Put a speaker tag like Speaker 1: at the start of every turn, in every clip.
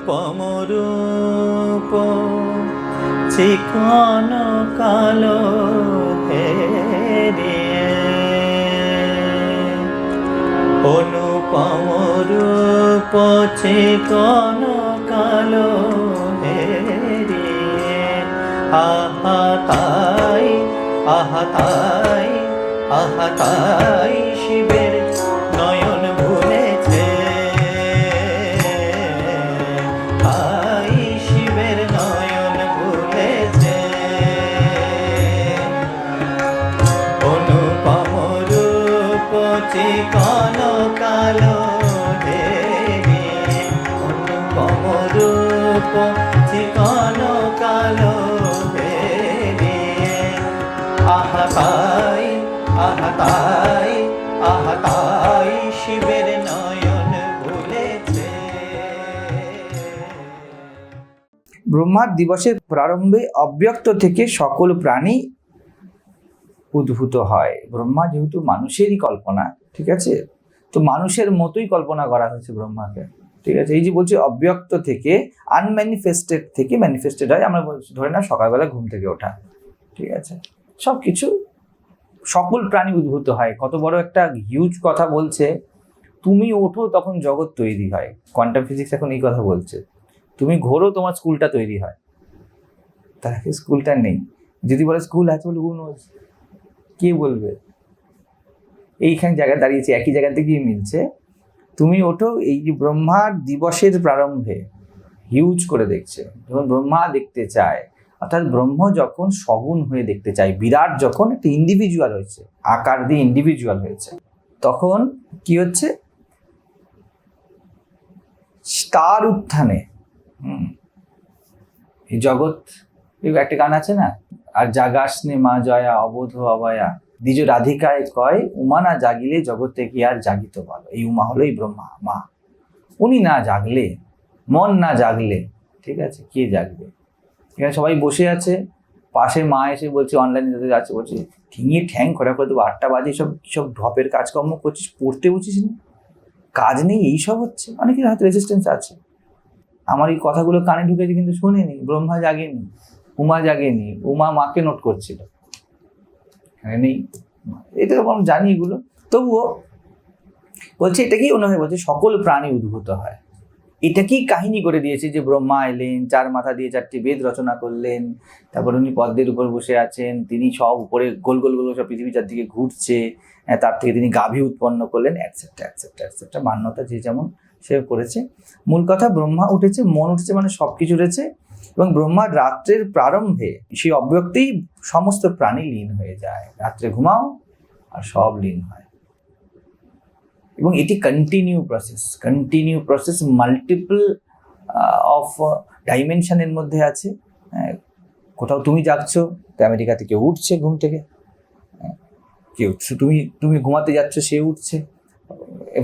Speaker 1: অনুপম রূপ চিকন কালো হেরিয়ে। অনুপম রূপ চিকন কালো হেরিয়ে। আহা তাই আহা তাই
Speaker 2: ব্রহ্মার দিবসের প্রারম্ভে অব্যক্ত থেকে সকল প্রাণী উদ্ভূত হয়। ব্রহ্মা যেহেতু মানুষেরই কল্পনা, ঠিক আছে? তো মানুষের মতোই কল্পনা করা হয়েছে ব্রহ্মাকে, ঠিক আছে? এই যে বলছি অব্যক্ত থেকে আনম্যানিফেস্টেড থেকে ম্যানিফেস্টেড হয়, আমরা ধরে না সকালবেলা ঘুম থেকে ওঠা, ঠিক আছে? সব কিছু সকল প্রাণী উদ্ভূত হয়। কত বড় একটা হিউজ কথা বলছে, তুমি ওঠো তখন জগৎ তৈরি হয়। কোয়ান্টাম ফিজিক্স এখন এই কথা বলছে। তুমি ঘোরো, তোমার স্কুলটা তৈরি হয়। তার আগে স্কুলটা নেই। যদি বলে, স্কুল আছে বলে হু নোজ কে বলবে? এইখানে জায়গায় দাঁড়িয়েছে, একই জায়গাতে গিয়ে মিলছে। তুমি ওঠো, এই যে ব্রহ্মার দিবসের প্রারম্ভে হিউজ করে দেখছে। যখন ব্রহ্মা দেখতে চায়, অর্থাৎ ব্রহ্ম যখন সগুণ হয়ে দেখতে চায়, বিরাট যখন একটা ইন্ডিভিজুয়াল হয়েছে, আকার দিয়ে ইন্ডিভিজুয়াল হয়েছে, তখন কি হচ্ছে? তার উত্থানে এই জগৎ একটা গান আছে না? আর জাগাসনে মা জয়া, অবোধ অবয়া। দ্বিজ রাধিকায় কয়, উমা না জাগিলে জগতে কি আর জাগিত বলো? এই উমা হলো এই ব্রহ্মা, মা। উনি না জাগলে, মন না জাগলে, ঠিক আছে, কে জাগবে? এখানে সবাই বসে আছে, পাশে মা এসে বলছে অনলাইনে যাদের আছে, বলছে ঠিঙিয়ে ঠ্যাং খোরা করে দেবো আটটা বাজে, সব সব ঢপের কাজকর্ম করছিস, পড়তে বসিস না? কাজ নেই, এইসব হচ্ছে। অনেকের হয়তো রেজিস্ট্যান্স আছে। আমার এই কথাগুলো কানে ঢুকেছে কিন্তু শোনেনি ব্রহ্মা জাগেনি উমা জাগেনি উমা মাকে নোট করছিল। নেই। এটা তো আমরা জানি এগুলো। তবুও বলছে এটা কি অনুভব বলছে সকল প্রাণী উদ্ভূত হয়। এটাকেই কাহিনী করে দিয়েছে যে ব্রহ্মা এলেন চার মাথা দিয়ে চারটি বেদ রচনা করলেন তারপর উনি পদ্মের উপর বসে আছেন তিনি সব উপরে গোল গোল গোল সব পৃথিবী চারদিকে ঘুরছে হ্যাঁ, তার থেকে তিনি গাভী উৎপন্ন করলেন অ্যাটসেট্রা অ্যাটসেট্রা অ্যাটসেট্রা মান্যতা যে যেমন সে করেছে। মূল কথা ব্রহ্মা উঠেছে মন উঠেছে মানে সব কিছু উঠেছে এবং ব্রহ্মা রাত্রের প্রারম্ভে সেই অব্যক্তেই সমস্ত প্রাণী লীন হয়ে যায়। রাত্রে ঘুমাও আর সব লীন হয়। এবং এটি continue process continue process multiple of ডাইমেনশনের মধ্যে আছে। হ্যাঁ, কোথাও তুমি জাগছো তো আমেরিকা থেকে উঠছে ঘুম থেকে। হ্যাঁ, কেউ তুমি তুমি ঘুমাতে যাচ্ছ সে উঠছে।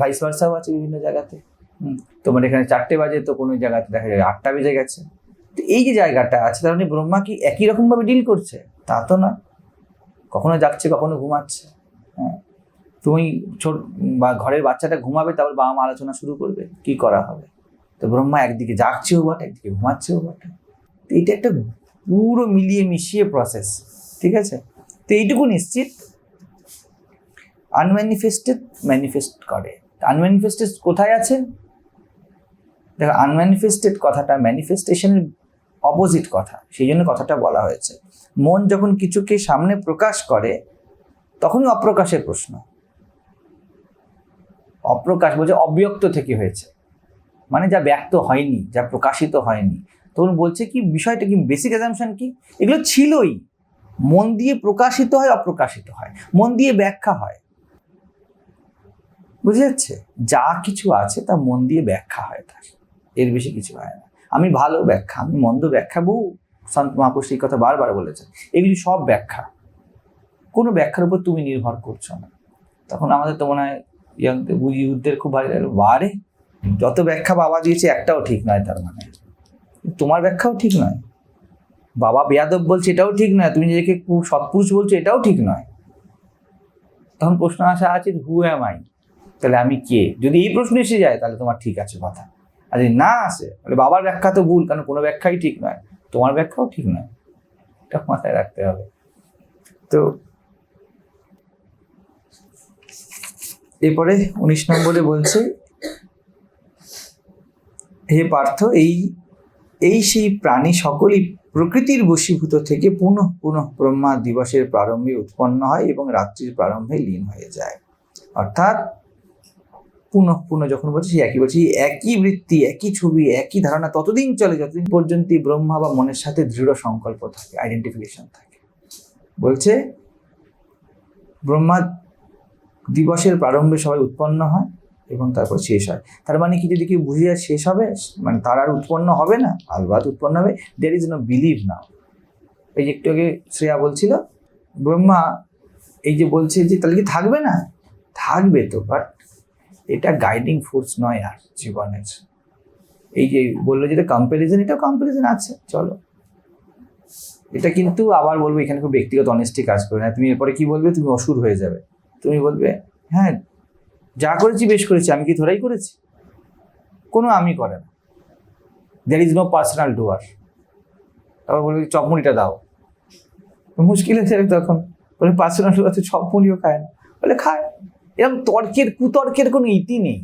Speaker 2: ভাইস ভার্সাও আছে বিভিন্ন জায়গাতে। তোমার এখানে চারটে বাজে তো কোনো জায়গাতে দেখা যায় আটটা বেজে গেছে। তো এই যে জায়গাটা আছে, তার মানে ব্রহ্মা কি একই রকমভাবে ডিল করছে? তা তো না। কখনো যাচ্ছে, কখনো ঘুমাচ্ছে। হ্যাঁ। তুমি ছোট বা ঘরের বাচ্চাটা ঘুমাবে, তারপর বাবা মা আলোচনা শুরু করবে, কি করা হবে? তো ব্রহ্মা একদিকে জাগছেও বটে, একদিকে ঘুমাচ্ছেও বটে। তো এটা একটা পুরো মিলিয়ে মিশিয়ে প্রসেস ঠিক আছে? তো এইটুকু নিশ্চিত। আনম্যানিফেস্টেড ম্যানিফেস্ট করে। আনম্যানিফেস্টেড কোথায় আছে? দেখো আনম্যানিফেস্টেড কথাটা ম্যানিফেস্টেশনের অপোজিট কথা, সেই জন্য কথাটা বলা হয়েছে। মন যখন কিছুকে সামনে প্রকাশ করে, তখনই অপ্রকাশের প্রশ্ন। অপ্রকাশ বলছে অব্যক্ত থেকে হয়েছে। মানে যা ব্যক্ত হয়নি, যা প্রকাশিত হয়নি। তখন বলছে কি, বিষয়টা কি বেসিক অ্যাজামশন কি? এগুলো ছিলই। মন দিয়ে প্রকাশিত হয়, অপ্রকাশিত হয়। মন দিয়ে ব্যাখ্যা হয়। বুঝে যাচ্ছে? যা কিছু আছে তা মন দিয়ে ব্যাখ্যা হয় তার। এর বেশি কিছু হয় না। আমি ভালো ব্যাখ্যা, আমি মন্দ ব্যাখ্যা, বহু সন্ত মহাপুরুষ এই কথা বারবার বলেছেন। এগুলি সব ব্যাখ্যা। কোনো ব্যাখ্যার উপর তুমি নির্ভর করছ না। তখন আমাদের তো মনে হয় বুঝি খুব ভালো লাগল বারে, যত ব্যাখ্যা বাবা দিয়েছে, একটাও ঠিক নয় তার মানে। তোমার ব্যাখ্যাও ঠিক নয়। বাবা বেয়াদব বলছে, এটাও ঠিক নয়। তুমি নিজেকে সৎপুরুষ বলছো, এটাও ঠিক নয়। তখন প্রশ্ন আসা আছে হু অ্যাম আই তাহলে আমি কে? যদি এই প্রশ্ন এসে যায়, তাহলে তোমার ঠিক আছে কথা। আর যদি না আসে, তাহলে বাবার ব্যাখ্যা তো ভুল, কারণ কোনো ব্যাখ্যাই ঠিক নয়। তোমার ব্যাখ্যাও ঠিক নয়। এটা মাথায় রাখতে হবে। তো এরপরে উনিশ নম্বরে বলছে, হে পার্থ, এই এই সেই প্রাণী সকলই প্রকৃতির বশীভূত থেকে পুনঃ পুনঃ ব্রহ্মা দিবসের প্রারম্ভে উৎপন্ন হয় এবং রাত্রির প্রারম্ভে লীন হয়ে যায়। অর্থাৎ পুনঃ পুনঃ যখন বলছি একই বলছি একই বৃত্তি, একই ছবি, একই ধারণা ততদিন চলে যতদিন পর্যন্ত ব্রহ্মা বা মনের সাথে দৃঢ় সংকল্প থাকে আইডেন্টিফিকেশন থাকে। বলছে, ব্রহ্মা দিবসের প্রারম্ভে সবাই উৎপন্ন হয় এবং তারপর শেষ হয়। তার মানে কি, যদি কেউ বুঝে যায় শেষ হবে মানে তার আর উৎপন্ন হবে না আলবাত উৎপন্ন হবে দের ইজ নো বিলিভ না এই যে একটু আগে শ্রেয়া বলছিল, ব্রহ্মা এই যে বলছে যে তাহলে কি থাকবে না? থাকবে তো বাট এটা গাইডিং ফোর্স নয় আর জীবনের। এই যে বলল যেটা কম্প্যারিজন এটা কম্প্যারিজন আছে, চলো। এটা কিন্তু আবার বলব এখানে খুব ব্যক্তিগত অনেস্টি কাজ করে। না তুমি এরপরে কি বলবে? তুমি অসুর হয়ে যাবে। তুমি বলবে হ্যাঁ যা করেছি বেশ করেছি, আমি কি ধরাই করেছি? কোনো আমি করে না। There is no personal doer তারপর বলবে চপমুড়িটা দাও। মুশকিল হয়ে তখন। বলে পার্সোনাল ডুয়ার তো চপমুড়িও খায় না। বলে, খায়। এরকম তর্কের, কুতর্কের কোনো ইতি নেই।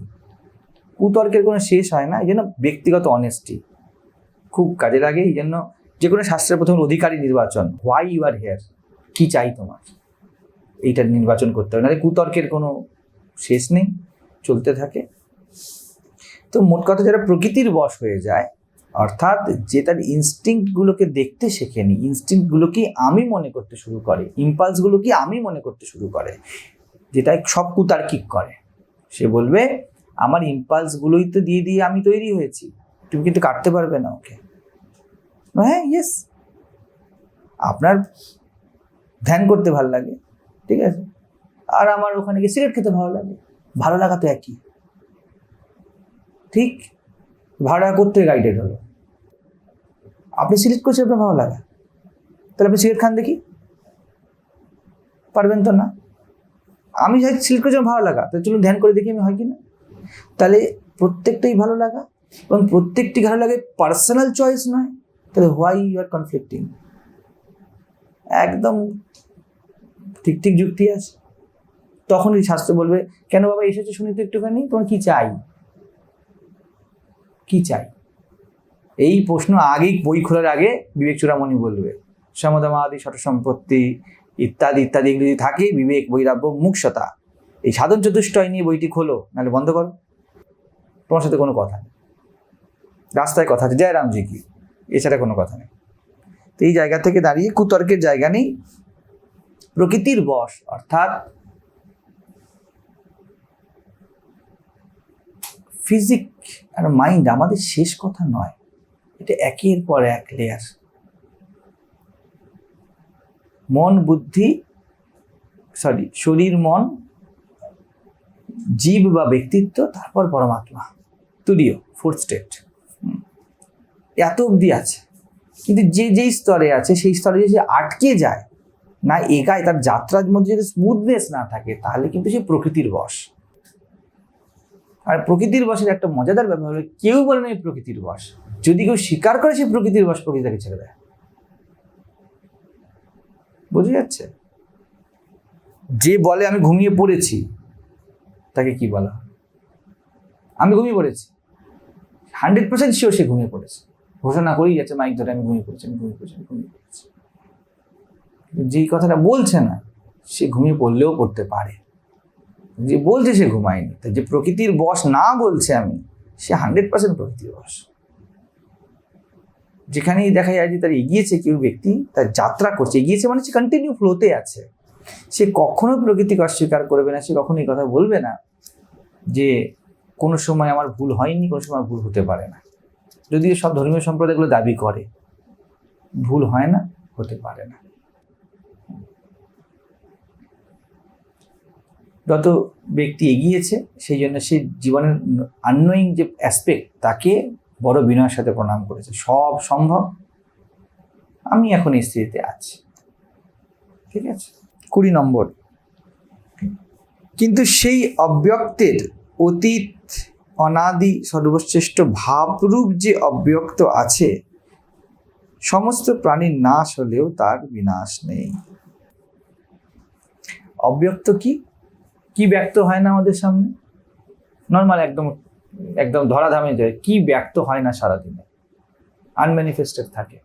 Speaker 2: কুতর্কের কোনো শেষ হয় না, এই জন্য ব্যক্তিগত অনেস্টি খুব কাজে লাগে, এই জন্য যে কোনো শাস্ত্রের প্রথম অধিকারী নির্বাচন হোয়াই ইউ আর হেয়ার কী চাই তোমার, এইটা নির্বাচন করতে হবে। নাহলে কুতর্কের কোনো শেষ নেই, চলতে থাকে। তো মোট কথা যারা প্রকৃতির বশ হয়ে যায়, অর্থাৎ যে তার ইনস্টিংক্টগুলোকে দেখতে শেখেনি ইনস্টিংক্টগুলোকে আমি মনে করতে শুরু করে ইম্পালসগুলোকে আমি মনে করতে শুরু করে যেটা সব কুতার্কিক করে। সে বলবে, আমার ইম্পালসগুলোই তো দিয়ে দিয়ে আমি তৈরি হয়েছি। তুমি কিন্তু কাটতে পারবে না ওকে। হ্যাঁ ইয়েস আপনার ধ্যান করতে ভালো লাগে, ঠিক আছে? আর আমার ওখানে গিয়ে সিগারেট খেতে ভালো লাগে। ভালো লাগা তো একই। ঠিক? ভাড়া করতে গাইডেড হলো। আপনি সিলেক্ট করছেন আপনার ভালো লাগা। তাহলে আপনি সিগারেট খান দেখি। পারবেন তো না? আমি যাই সিলেক্ট করছি আমার ভালো লাগা। তাহলে চলুন ধ্যান করে দেখি আমি হয় কি না তাহলে প্রত্যেকটাই ভালো লাগা এবং প্রত্যেকটি ভালো লাগে পার্সোনাল চয়েস নয়, তাহলে হোয়াই ইউ আর কনফ্লিক্টিং একদম ঠিক ঠিক যুক্তি আছে। তখনই শাস্ত্র বলবে, কেন বাবা এসেছে শুনি তো একটুখানি? তোমার কি চাই? কি চাই? এই প্রশ্ন আগেই বই খোলার আগে বিবেক চূড়ামণি বলবে, সমদমাদি ষট সম্পত্তি ইত্যাদি ইত্যাদি যদি থাকে, বিবেক, বৈরাব্য মুক্ষতা এই সাধন চতুষ্টয় নিয়ে বইটি খোলো, নাহলে বন্ধ করো। তোমার সাথে কোনো কথা নেই। রাস্তায় কথা আছে, জয় রামজি কি? এছাড়া কোনো কথা নেই। তো এই জায়গা থেকে দাঁড়িয়ে কুতর্কের জায়গা নেই। প্রকৃতির বশ, অর্থাৎ ফিজিক আর মাইন্ড আমাদের শেষ কথা নয়। এটা একের পর এক লেয়ার মন, বুদ্ধি সরি শরীর, মন, জীব বা ব্যক্তিত্ব, তারপর পরমাত্মা। তুরীয় ফোর্থ স্টেট এত অবধি আছে। কিন্তু যে, যেই স্তরে আছে, সেই স্তরে যদি আটকে যায়, না এগায় তার যাত্রার মধ্যে যদি স্মুথনেস না থাকে, তাহলে কিন্তু সে প্রকৃতির বশ। আর প্রকৃতির বসের একটা মজাদার ব্যাপার হলো, কেউ বলে না প্রকৃতির বশ। যদি কেউ স্বীকার করে সে প্রকৃতির বশ, প্রকৃতি তাকে ছেড়ে দেয়। বুঝে যাচ্ছে? যে বলে আমি ঘুমিয়ে পড়েছি, তাকে কি বলা? আমি ঘুমিয়ে পড়েছি। হান্ড্রেড পার্সেন্ট শিওর সে ঘুমিয়ে পড়েছে। ঘোষণা করেই যাচ্ছে, মাইক ধরে আমি ঘুমিয়ে পড়েছি, আমি ঘুমিয়ে পড়েছি, আমি ঘুমিয়ে পড়েছি। যেই কথাটা বলছে না, সে ঘুমিয়ে পড়লেও পড়তে পারে। যে বলছে সে ঘুমায়নি তো যে প্রকৃতির বশ না বলছে আমি, সে হান্ড্রেড পার্সেন্ট প্রকৃতির বশ। যেখানেই দেখা যায় যে তার এগিয়েছে কেউ ব্যক্তি, তার যাত্রা করছে, এগিয়েছে মানে সে কন্টিনিউ ফ্লোতে আছে। সে কখনো প্রকৃতিকে অস্বীকার করবে না, সে কখনো এই কথা বলবে না যে কোনো সময় আমার ভুল হয়নি, কোনো সময় ভুল হতে পারে না। যদিও সব ধর্মীয় সম্প্রদায়গুলো দাবি করে, ভুল হয় না, হতে পারে না। যত ব্যক্তি এগিয়েছে, সেই জন্য সে জীবনের আননোয়িং যে অ্যাসপেক্ট তাকে বড় বিনয়ের সাথে প্রণাম করেছে, সব সম্ভব। আমি এখন স্থিতিতে আছি। ঠিক আছে? কুড়ি নম্বর। কিন্তু সেই অব্যক্তের অতীত অনাদি সর্বশ্রেষ্ঠ ভাবরূপ যে অব্যক্ত আছে, সমস্ত প্রাণীর নাশ হলেও তার বিনাশ নেই। অব্যক্ত কি? কি ব্যক্ত হয় না আমাদের সামনে? নর্মাল একদম একদম ধরাধামে যায়। কি ব্যক্ত হয় না সারাদিনে? আনম্যানিফেস্টেড থাকে।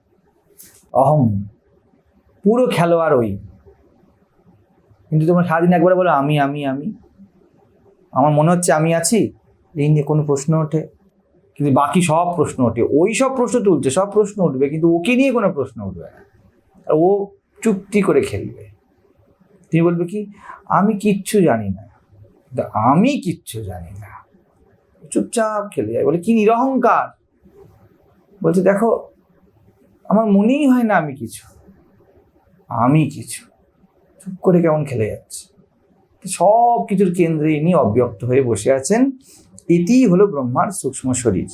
Speaker 2: অহম। পুরো খেলোয়াড় ওই। কিন্তু তোমরা সারাদিন একবারে বলো, আমি আমি আমি। আমার মনে হচ্ছে আমি আছি, এই নিয়ে কোনো প্রশ্ন ওঠে। কিন্তু বাকি সব প্রশ্ন ওঠে। ওই সব প্রশ্ন তুলছে সব প্রশ্ন উঠবে, কিন্তু ওকে নিয়ে কোনো প্রশ্ন উঠবে না। ও চুক্তি করে খেলবে। তিনি বলবে কি, আমি কিচ্ছু জানি না। আমি কিচ্ছু জানি না। চুপচাপ খেলে যায়। বলে, কি নিরহংকার। বলছে, দেখো, আমার মনেই হয় না আমি কিছু। আমি কিছু। চুপ করে কেমন খেলে যাচ্ছে। সব কিছুর কেন্দ্রে ইনি অব্যক্ত হয়ে বসে আছেন। এটিই হলো ব্রহ্মার সূক্ষ্ম শরীর।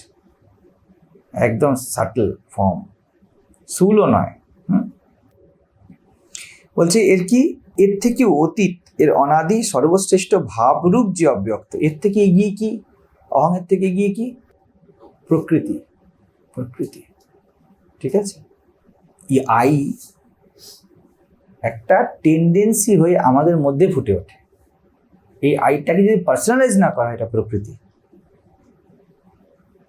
Speaker 2: একদম সাটল ফর্ম স্থূলও নয়? বলছে, এর কি? এর থেকে অতীত, এর অনাদি সর্বশ্রেষ্ঠ ভাবরূপ যে অব্যক্ত, এর থেকে এগিয়ে কি? অহংয়ের থেকে গিয়ে কি? প্রকৃতি প্রকৃতি। ঠিক আছে? এই আই একটা টেন্ডেন্সি হয়ে আমাদের মধ্যে ফুটে ওঠে। এই আইটাকে যদি পার্সোনালাইজ না করা এটা প্রকৃতি।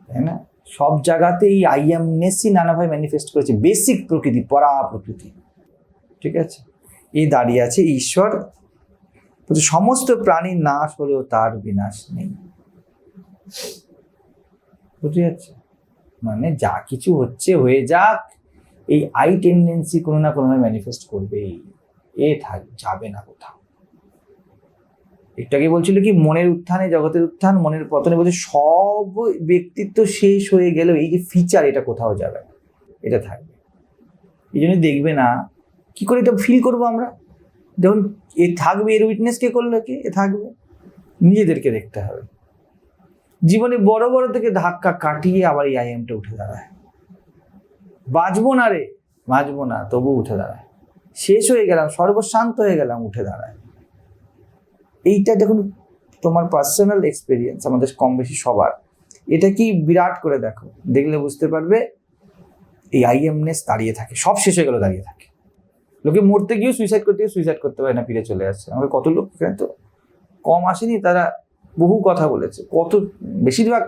Speaker 2: তাই না? সব জায়গাতে এই আইএমনেসই নানাভাবে ম্যানিফেস্ট করেছে। বেসিক প্রকৃতি, পরা প্রকৃতি। ঠিক আছে? এই দাঁড়িয়ে আছে, ঈশ্বর। সমস্ত প্রাণীর নাশ হলেও তার বিনাশ নেই। বুঝতে যাচ্ছে? মানে যা কিছু হচ্ছে, হয়ে যাক, এই আই টেন্ডেন্সি কোনো না কোনোভাবে ম্যানিফেস্ট করবেই। এ থাক, যাবে না কোথাও। একটাকে বলছিল কি, মনের উত্থানে, জগতের উত্থান, মনের পতনে বলছে, সব ব্যক্তিত্ব শেষ হয়ে গেলেও এই যে ফিচার এটা কোথাও যাবে না। এটা থাকবে। এই জন্য দেখবে না। কি করে এটা ফিল করব আমরা? যখন এ থাকবে এর উইটনেস কে করল কে? এ থাকবে। নিজেদেরকে দেখতে হবে। জীবনে বড় বড় থেকে ধাক্কা কাটিয়ে আবার এই আইএমটা উঠে দাঁড়ায়। বাঁচবো না রে, বাঁচবো না, তবু উঠে দাঁড়ায়। শেষ হয়ে গেলাম, সর্বশান্ত হয়ে গেলাম, উঠে দাঁড়ায়। এইটা দেখুন, তোমার পার্সোনাল এক্সপিরিয়েন্স আমাদের কম বেশি সবার। এটা কি বিরাট করে দেখো, দেখলে বুঝতে পারবে, এই আইএমনেস দাঁড়িয়ে থাকে, সব শেষ হয়ে গেল, দাঁড়িয়ে থাকে। লোকে মরতে গিয়েও সুইসাইড করতে গিয়ে সুইসাইড করতে পারে না, ফিরে চলে আসছে। আমাদের কত লোক তো কম আসেনি, তারা বহু কথা বলেছে। কত, বেশিরভাগ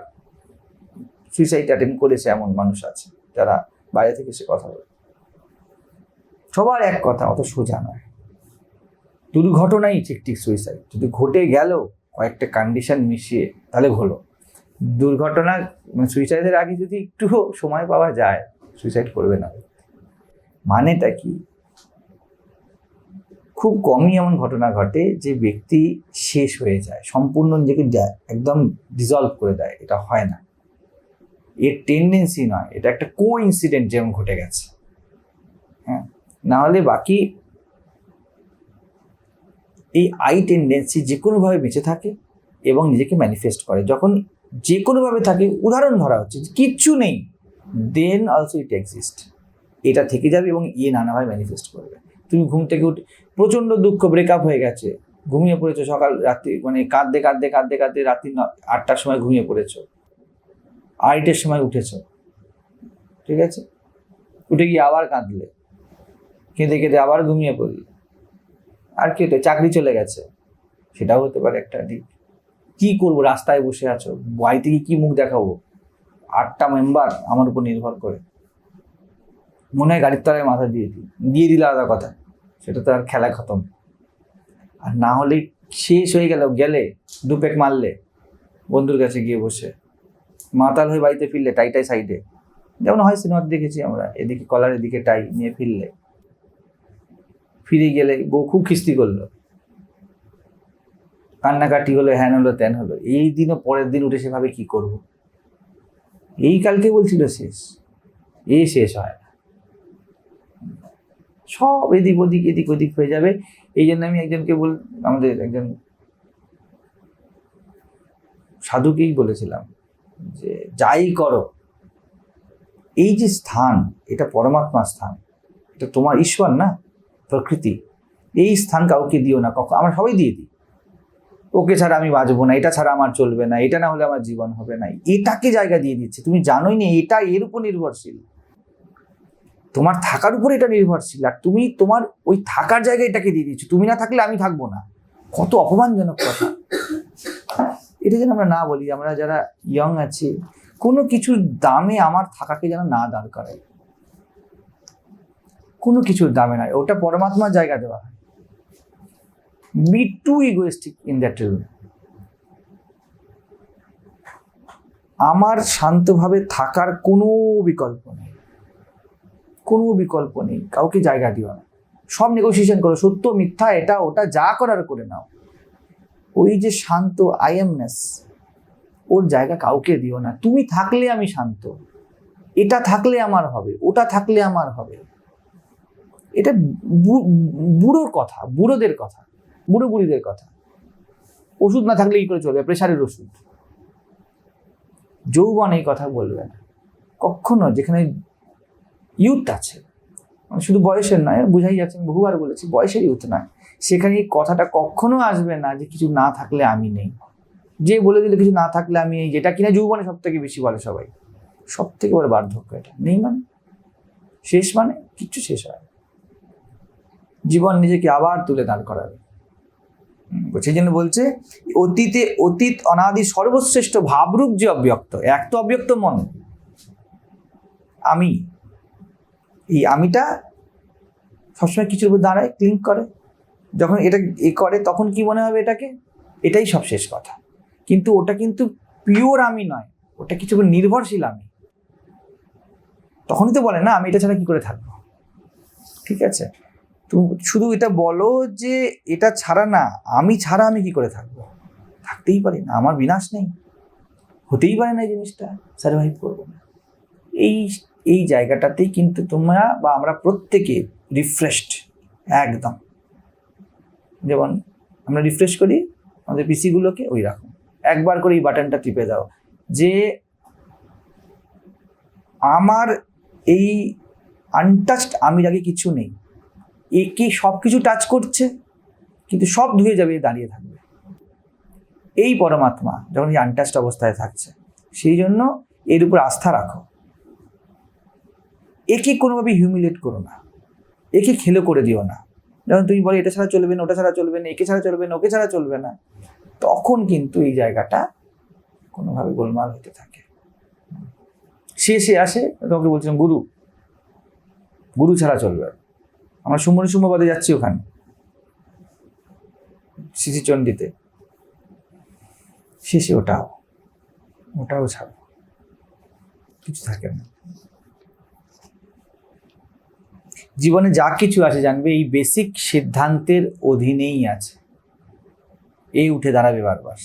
Speaker 2: সুইসাইড অ্যাটেম্প করেছে এমন মানুষ আছে, যারা বাইরে থেকে সে কথা বলে। সবার এক কথা অত সোজা নয়। দুর্ঘটনাই ঠিক ঠিক সুইসাইড যদি ঘটে গেল কয়েকটা কন্ডিশন মিশিয়ে তাহলে হলো। দুর্ঘটনা মানে সুইসাইডের আগে যদি একটু সময় পাওয়া যায় সুইসাইড করবে না। মানেটা কি? খুব কমই এমন ঘটনা ঘটে যে ব্যক্তি শেষ হয়ে যায়, সম্পূর্ণ নিজেকে একদম ডিজলভ করে দেয়, এটা হয় না। এর টেন্ডেন্সি নয়, এটা একটা কো ইনসিডেন্ট যেমন ঘটে গেছে। হ্যাঁ না হলে বাকি এই আই টেন্ডেন্সি যে কোনোভাবে বেঁচে থাকে এবং নিজেকে ম্যানিফেস্ট করে। যখন যে কোনোভাবে থাকে, উদাহরণ ধরা হচ্ছে কিচ্ছু নেই দেন অলসো ইট এক্সিস্ট এটা থেকে যাবে এবং ইয়ে নানাভাবে ম্যানিফেস্ট করবে। তুমি ঘুম থেকে উঠে প্রচণ্ড দুঃখ ব্রেকআপ হয়ে গেছে। ঘুমিয়ে পড়েছো সকাল রাত্রি মানে কাঁদতে কাঁদতে কাঁদতে কাঁদতে রাত্রি আটটার সময় ঘুমিয়ে পড়েছো। আড়াইটের সময় উঠেছো। ঠিক আছে? উঠে গিয়ে আবার কাঁদলে। কেঁদে কেঁদে আবার ঘুমিয়ে পড়লে। আর কি হতে চাকরি চলে গেছে। সেটাও হতে পারে একটা দিক। কি করব? রাস্তায় বসে আছো। বাড়ি থেকে কি মুখ দেখাবো? আটটা মেম্বার আমার উপর নির্ভর করে। মনে হয় গাড়ির তলায় মাথা দিয়ে দিই। দিয়ে দিলে আলাদা কথা। সেটা তো আর খেলা খতম। আর না হলে শেষ হয়ে গেল, গেলে দু প্যাক মারলে, বন্ধুর কাছে গিয়ে বসে। মাতাল হয়ে বাড়িতে ফিরলে টাইটাই সাইডে যেমন হয় সিনেমাতে দেখেছি আমরা, এদিকে কলার এদিকে টাই নিয়ে ফিরলে। ফিরে গেলে বউ খুব খিস্তি করল। কান্নাকাটি হলো, হ্যান হলো, ত্যান হলো। এই দিনও পরের দিন উঠে সেভাবে কি করব? এই কালকে বলছিল শেষ। এই শেষ হয় না। সব এদিক ওদিক এদিক ওদিক হয়ে যাবে। এই জন্য আমি একজনকে বল, আমাদের একজন সাধুকেই বলেছিলাম যে, যাই করো। এই যে স্থান, এটা পরমাত্মা স্থান। এটা তোমার ঈশ্বর না, প্রকৃতি। এই স্থান কাউকে দিও না কখন আমরা সবাই দিয়ে দিই। ওকে ছাড়া আমি বাঁচবো না, এটা ছাড়া আমার চলবে না, এটা না হলে আমার জীবন হবে না। এটাকে জায়গা দিয়ে দিচ্ছে। তুমি জানোই না, এটা এর উপর নির্ভরশীল। তোমার থাকার উপর এটা নির্ভরশীল, আর তুমি তোমার ওই থাকার জায়গায় এটাকে দিয়ে দিয়েছ। তুমি না থাকলে আমি থাকব না। কত অপমানজনক কথা। এটা যেন আমরা না বলি, আমরা যারা ইয়ং আছি, কোনো কিছুর দামে আমার থাকাকে যেন না দাঁড় করাই কোনো কিছুর দামে নয়, ওটা পরমাত্মার জায়গা দেওয়া হয়। Be too egoistic in that আমার শান্তভাবে থাকার কোনো বিকল্প নেই। কোনো বিকল্প নেই, কাউকে জায়গা দিও না। সব নেগোসিয়েশন করো, সত্য, মিথ্যা, এটা, ওটা, যা করার করে নাও। ওই যে শান্ত আইএমনেস ওর জায়গা কাউকে দিও না। তুমি থাকলে আমি শান্ত, এটা থাকলে আমার হবে, ওটা থাকলে আমার হবে। এটা বুড়োর কথা, বুড়োদের কথা বুড়ো বুড়িদের কথা। ওষুধ না থাকলে কি করে চলবে? প্রেশারের ওষুধ। যৌবন এই কথা বলবে না। কখনো যেখানে ইউথ আছে। শুধু বয়সের নয়, বুঝাই যাচ্ছে, আমি বহুবার বলেছি, বয়সের ইউথ নয়। সেখানে কথাটা কখনো আসবে না যে কিছু না থাকলে আমি নেই। যে বলে দিলে কিছু না থাকলে আমি এই যেটা কিনা যৌবনে সব থেকে বেশি বলে সবাই। সব থেকে বড় বার্ধক্য এটা। নেই মানে? শেষ মানে? কিচ্ছু শেষ হয় জীবন নিজেকে আবার তুলে দাঁড় করাবে। সেই জন্য বলছে, অতীতে অতীত অনাদি সর্বশ্রেষ্ঠ ভাবরূপ যে অব্যক্ত, এক তো অব্যক্ত মন। আমি। এই আমিটা সবসময় কিছুর উপর দাঁড়ায় ক্লিক করে। যখন এটা এ করে, তখন কি মনে হবে এটাকে? এটাই সব শেষ কথা। কিন্তু ওটা কিন্তু পিওর আমি নয়, ওটা কিছু নির্ভরশীল আমি। তখনই তো বলে, না, আমি এটা ছাড়া কি করে থাকব? ঠিক আছে? তুমি শুধু এটা বলো যে এটা ছাড়া না, আমি ছাড়া আমি কি করে থাকব? থাকতেই পারি না, আমার বিনাশ নেই। হতেই পারে না এই জিনিসটা সার্ভাইভ করব না। এই এই জায়গাটাতেই কিন্তু তোমরা বা আমরা প্রত্যেকে রিফ্রেশড একদম। যেমন আমরা রিফ্রেশ করি, আমাদের পিসিগুলোকে ওই রকম। একবার করে এই বাটনটা টিপে দাও। যে আমার এই আনটাচড আমির আগে কিছু নেই। একে সব কিছু টাচ করছে, কিন্তু সব ধুয়ে যাবে দাঁড়িয়ে থাকবে। এই পরমাত্মা যখন এই আনটাচড অবস্থায় থাকছে, সেই জন্য এর উপর আস্থা রাখো। একে কোনোভাবে হিউমিলেট করো না। একে খেলো করে দিও না। যেমন তুমি বলো, এটা ছাড়া চলবে না, ওটা ছাড়া চলবে না, একে ছাড়া চলবে না, ওকে ছাড়া চলবে না। তখন কিন্তু এই জায়গাটা কোনোভাবে গোলমাল হতে থাকে। শেষে আসে, তোমাকে বলছিলাম, গুরু গুরু ছাড়া চলবে। আমরা সুমনি সুমবাদে যাচ্ছি ওখানে শিশিচণ্ডীতে শেষে ওটাও ওটাও ছাড়ো। কিছু থাকে না। জীবনে যা কিছু আছে জানবে, এই বেসিক সিদ্ধান্তের অধীনেই আছে। এই উঠে দাঁড়াবে বারবার।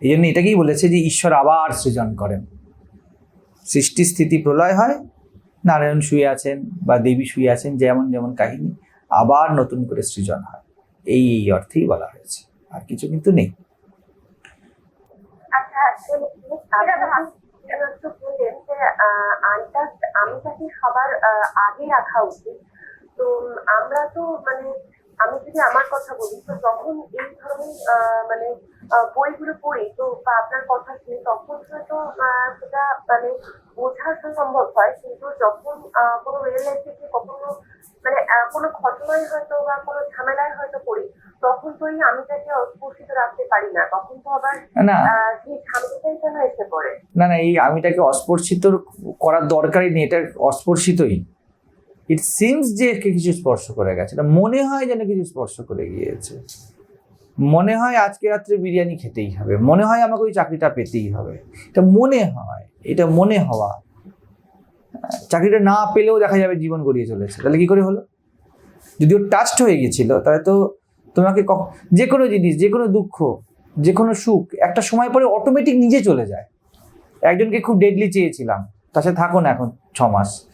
Speaker 2: এই জন্য এটাকেই বলেছে যে ঈশ্বর আবার সৃজন করেন। সৃষ্টি স্থিতি প্রলয় হয়, নারায়ণ শুয়ে আছেন বা দেবী শুয়ে আছেন, যেমন যেমন কাহিনী, আবার নতুন করে সৃজন হয়। এই এই অর্থেই বলা হয়েছে। আর কিছু কিন্তু নেই।
Speaker 3: আচ্ছা আপনি একটু বললেন যে আনটাচ আমিটাকে সবার আগে রাখা উচিত। তো আমরা তো মানে আমি যদি আমার কথা বলি, তো যখন এই ধরনের মানে বইগুলো পড়ি তো বা আপনার কথা শুনি তখন হয়তো সেটা মানে বোঝা সম্ভব হয় কিন্তু যখন কোনো রিয়েল লাইফ থেকে কখনো মানে কোনো ঘটনায় হয়তো বা কোনো ঝামেলায় হয়তো পড়ি তখন তো এই আমিটাকে অস্পর্শিত রাখতে পারি না তখন তো আবার সেই ঝামেলাটাই যেন এসে পড়ে।
Speaker 2: না না এই আমিটাকে অস্পর্শিত করার দরকারই নেই এটা অস্পর্শিতই। ইট সিমস যে কিছু স্পর্শ করে গেছে এটা মনে হয় যেন কিছু স্পর্শ করে গিয়েছে। মনে হয় আজকে রাত্রে বিরিয়ানি খেতেই হবে। মনে হয় আমাকে ওই চাকরিটা পেতেই হবে। এটা মনে হয়, এটা মনে হওয়া। চাকরিটা না পেলেও দেখা যাবে জীবন গড়িয়ে চলেছে। তাহলে কি করে হলো? যদি ও টাচড হয়ে গেছিল তাহলে তো তোমাকে কখ- যে কোনো জিনিস, যে কোনো দুঃখ, যে কোনো সুখ, একটা সময় পরে অটোমেটিক নিজে চলে যায়। একজনকে খুব ডেডলি চেয়েছিলাম, তার সাথে থাকো না এখন ছ মাস।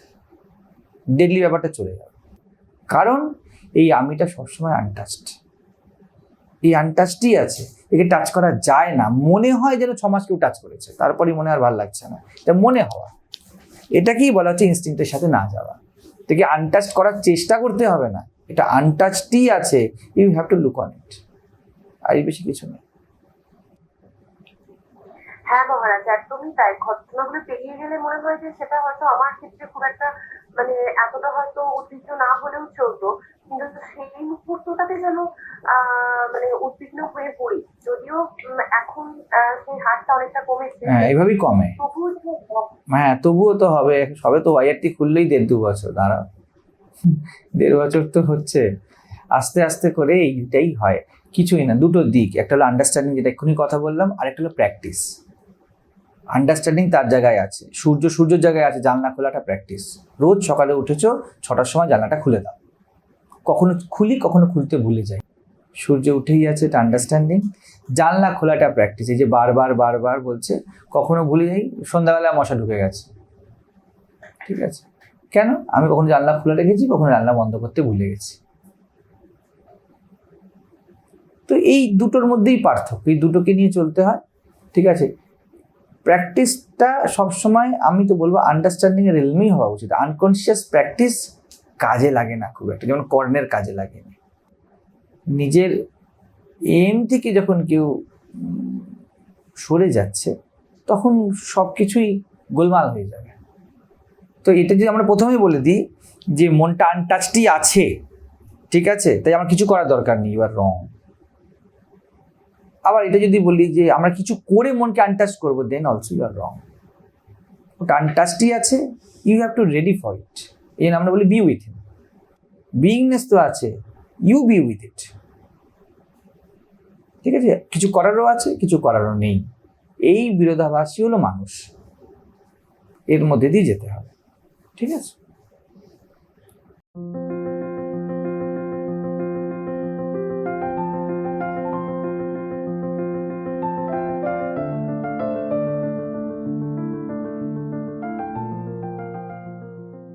Speaker 2: ডেডলি ব্যাপারটা চলে যাবে কারণ এই আমিটা সবসময় আনটাচড এই আনটাচডই আছে, একে টাচ করা যায় না। মনে হয় যেন ছ মাস কেউ টাচ করেছে, তারপরেই মনে আর ভালো লাগছে না। এটা মনে হওয়া। এটাকেই বলা হচ্ছে ইনস্টিংটের সাথে না যাওয়া। এটাকে আনটাচ করার চেষ্টা করতে হবে না। এটা আনটাচডই আছে you have to look on it আর বেশি কিছু নেই।
Speaker 3: হ্যাঁ মহারাজ একদমই তাই ঘটনাগুলো পেরিয়ে গেলে মনে হয় যে সেটা হয়তো আমার ক্ষেত্রে খুব একটা মানে এতটা হয়তো উদ্বিগ্ন না হলেও চলতো। কিন্তু সেই মুহূর্তটাতে যেন মানে উদ্বিগ্ন হয়ে পড়ি। যদিও এখন সেই হারটা অনেকটা কমেছে।
Speaker 2: হ্যাঁ এভাবেই কমে। হ্যাঁ তবুও তো হবে। সবে তো ওয়াইআরটি খুললেই দেড় দু বছর দাঁড়াও। দেড় বছর তো হচ্ছে। আস্তে আস্তে করে এইটাই হয়। কিছুই না দুটো দিক। একটা হলো আন্ডারস্ট্যান্ডিং যেটা এক্ষুনি কথা বললাম আর একটা হলো প্র্যাকটিস আন্ডারস্ট্যান্ডিং তার জায়গায় আছে। সূর্য সূর্যের জায়গায় আছে জানলা খোলাটা প্র্যাকটিস রোজ সকালে উঠেছো ছটার সময় জানলাটা খুলে দাও। কখনো খুলি, কখনো খুলতে ভুলে যাই। সূর্য উঠেই আছে এটা আন্ডারস্ট্যান্ডিং জানলা খোলাটা প্র্যাকটিস এই যে বারবার বারবার বলছে, কখনো ভুলে যাই, সন্ধ্যাবেলা মশা ঢুকে গেছে। ঠিক আছে? কেন? আমি কখনো জানলা খোলা রেখেছি, কখনো জানলা বন্ধ করতে ভুলে গেছি। তো এই দুটোর মধ্যেই পার্থক্য, এই দুটোকে নিয়ে চলতে হয়। ঠিক আছে? প্র্যাকটিসটা সবসময়, আমি তো বলব আন্ডারস্ট্যান্ডিং এর রেলমেই হওয়া উচিত। আনকনসিয়াস প্র্যাকটিস কাজে লাগে না খুব একটা, যেমন কর্ণের কাজে লাগে না। নিজের এম থেকে যখন কেউ সরে যাচ্ছে, তখন সব কিছুই গোলমাল হয়ে যাবে। তো এটা যদি আমরা প্রথমেই বলে দিই যে মনটা আনটাচডই আছে, ঠিক আছে? তাই আমার কিছু করার দরকার নেই এবার রং আবার এটা যদি বলি যে আমরা কিছু করে মনকে আনটাচ করব দেন অলসো ইউ আর রং ওটা আনটাচডই আছে you have to ready for it এই জন্য আমরা বলি বি উইথ হিম বিইংনেস তো আছে ইউ বি উইথ ইট ঠিক আছে? কিছু করারও আছে, কিছু করারও নেই। এই বিরোধাভাসই হলো মানুষ। এর মধ্যে দিয়ে যেতে হবে। ঠিক আছে?